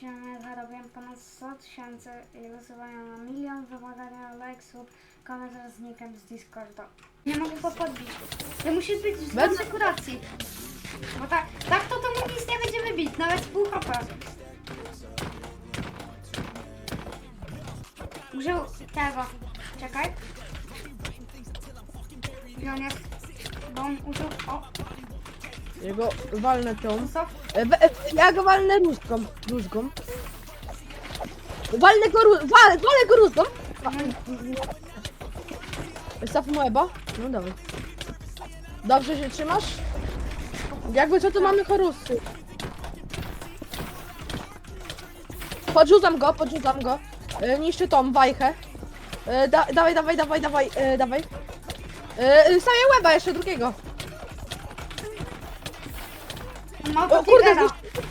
filmie zarobiłem ponad 100 tysięcy i głosowania na milion, wymagania lajksów, komentarz z nickiem z Discorda. Nie mogę go podbić. To musi być w Bez- sekuracji. Bo tak, tak to to mu nic nie będzie wybić, nawet pół HP. Użył tego. Czekaj. I on jest... Bo on użył... O, Jego walnę tą. E, we- e, Ja go walnę różdżką. Różdżką. Walnę go, ró- wal, walę go różdżką. Staw mu eba? No dawaj. Dobrze się trzymasz? Jakby co, to mamy chorusy. Podrzucam go, podrzucam go. E, niszczę tą wajchę. E, da, dawaj, dawaj, dawaj, dawaj, e, dawaj. E, stawię łeba jeszcze drugiego. Ma O kurde, bodyguarda. zniszcz-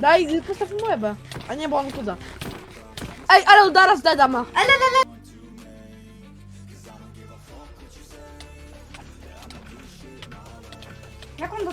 Daj, postaw mu łebę. A nie, bo on kuda. Ej, ale zaraz deda ma. Ale, ale, ale. Jak on go